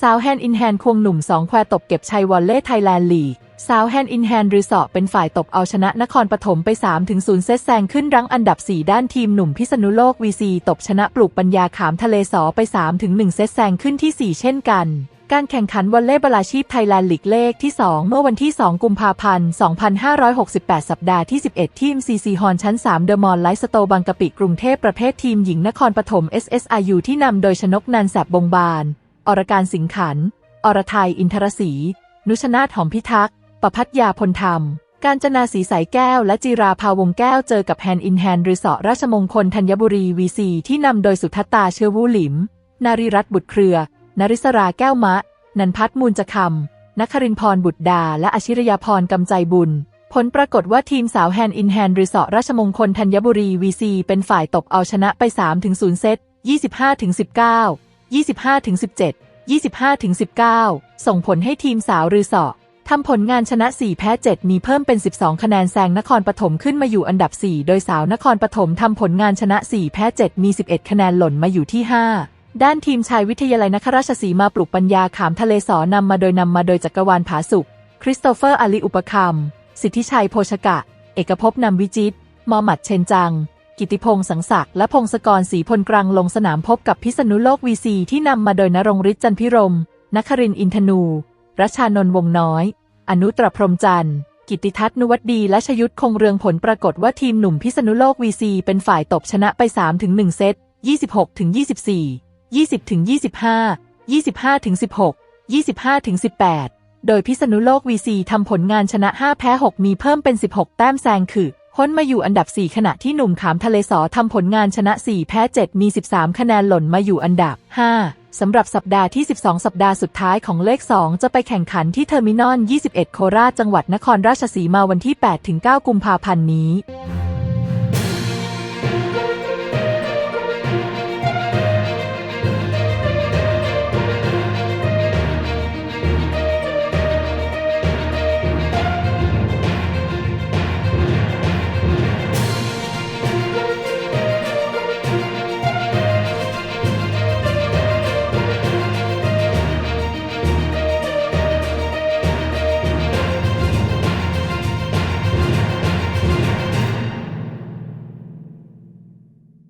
สาวแฮนด์อินแฮนควงหนุ่มสองแควตบเก็บชัยวอลเล่ไทยแลนด์ลีกสาวแฮนด์อินแฮนรีสอร์เป็นฝ่ายตบเอาชนะนครปฐมไป 3-0 เซตแซงขึ้นรั้งอันดับ 4 ด้านทีมหนุ่มพิษณุโลกวีซีตบชนะปลุกปัญญาขามทะเลสอไป 3-1 เซตแซงขึ้นที่ 4 เช่นกันการแข่งขันวอลเล่บอลอาชีพไทยแลนด์ลีกเลขที่ 2 เมื่อวันที่ 2 กุมภาพันธ์ 2568 สัปดาห์ที่ 11 ทีม CC ฮอนชั้น 3 เดอะมอลไลฟ์สโตบางกะปิกรุงเทพประเภททีมหญิงนครปฐม SSIU ที่นำโดยชนกนันแสบบงบาน อรการสิงขัน อรไทยอินทรศรีนุชนาถหอมพิทักษ์ประพัฒยาพลธรรม การจนาสีสายแก้วและจีราภาวงแก้วเจอกับแฮนด์อินแฮนรีสอร์ทราชมงคลธัญบุรีวีซีที่นำโดยสุทัตตาเชื้อวูหลิม นาริรัตบุตรเครือ นริศราแก้วมะ นันพัฒมูลจะคำนครินพรบุตรดา และอชิรยาพรกำใจบุญ ผลปรากฏว่าทีมสาวแฮนด์อินแฮนรีสอร์ทราชมงคลธัญบุรีวีซีเป็นฝ่ายตบเอาชนะไป 3-0 เซต 25-19 25-17 25-19 ส่งผลให้ทีมสาวรือสอทำผลงานชนะ 4 แพ้ 7 มีเพิ่มเป็น 12 คะแนนแซงนครปฐมขึ้นมาอยู่อันดับ 4 โดยสาวนครปฐมทำผลงานชนะ 4 แพ้ 7 มี 11 คะแนนหล่นมาอยู่ที่ 5ด้านทีมชายวิทยาลัยนครราชสีมาปลุกปัญญาขามทะเลสอนำมาโดยนำมาโดยจักรวาลผาสุก คริสโตเฟอร์อาลีอุปคัมสิทธิชัยโภชกะ เอกภพนำวิจิตรมอหมัดเชนจัง กิติพงษ์สังศักดิ์และพงศกรศรีพลกรังลงสนามพบกับพิษณุโลกวีซีที่นำมาโดยนรงฤทธิ์จันพิรมนครินอินทนู รัชานนท์วงน้อย อนุตรพรมจันทร์ กิติทัศน์นุวัตดี และชยุทธคงเรืองผลปรากฏว่าทีมหนุ่มพิษณุโลกวีซีเป็นฝ่ายตบชนะไป 3-1 เซต 26-24 20-25 25-16 25-18 โดยพิษณุโลกวีซีทำผลงานชนะ 5 แพ้ 6 มีเพิ่มเป็น 16 แต้มแซงคือ พ้นมาอยู่อันดับ 4 ขณะที่หนุ่มขามทะเลสอทำผลงานชนะ 4 แพ้ 7 มี 13 คะแนนหล่นมาอยู่อันดับ 5 สำหรับสัปดาห์ที่ 12 สัปดาห์สุดท้ายของเลข 2 จะไปแข่งขันที่เทอร์มินอล 21 โคราช จังหวัดนครราชสีมาวันที่ 8-9 กุมภาพันธ์นี้